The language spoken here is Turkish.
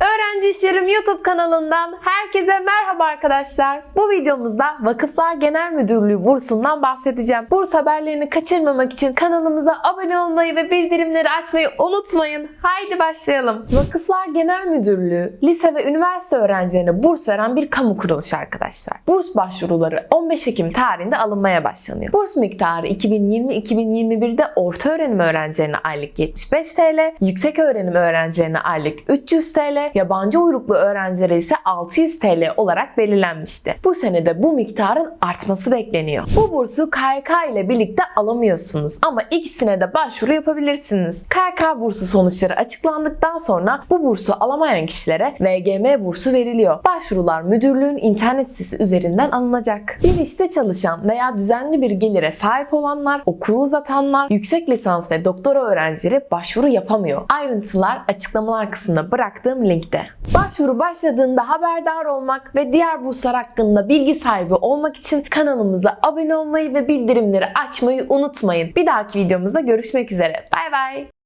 Öğrenci İşlerim YouTube kanalından herkese merhaba arkadaşlar. Bu videomuzda Vakıflar Genel Müdürlüğü bursundan bahsedeceğim. Burs haberlerini kaçırmamak için kanalımıza abone olmayı ve bildirimleri açmayı unutmayın. Haydi başlayalım. Vakıflar Genel Müdürlüğü lise ve üniversite öğrencilerine burs veren bir kamu kuruluşu arkadaşlar. Burs başvuruları 15 Ekim tarihinde alınmaya başlanıyor. Burs miktarı 2020-2021'de orta öğrenim öğrencilerine aylık 75 TL, yüksek öğrenim öğrencilerine aylık 300 TL, yabancı uyruklu öğrencilere ise 600 TL olarak belirlenmişti. Bu senede bu miktarın artması bekleniyor. Bu bursu KYK ile birlikte alamıyorsunuz ama ikisine de başvuru yapabilirsiniz. KYK bursu sonuçları açıklandıktan sonra bu bursu alamayan kişilere VGM bursu veriliyor. Başvurular müdürlüğün internet sitesi üzerinden alınacak. Bir işte çalışan veya düzenli bir gelire sahip olanlar, okulu uzatanlar, yüksek lisans ve doktora öğrencileri başvuru yapamıyor. Ayrıntılar açıklamalar kısmına bıraktığım linkte. Başvuru başladığında haberdar olmak ve diğer burslar hakkında bilgi sahibi olmak için kanalımıza abone olmayı ve bildirimleri açmayı unutmayın. Bir dahaki videomuzda görüşmek üzere. Bay bay.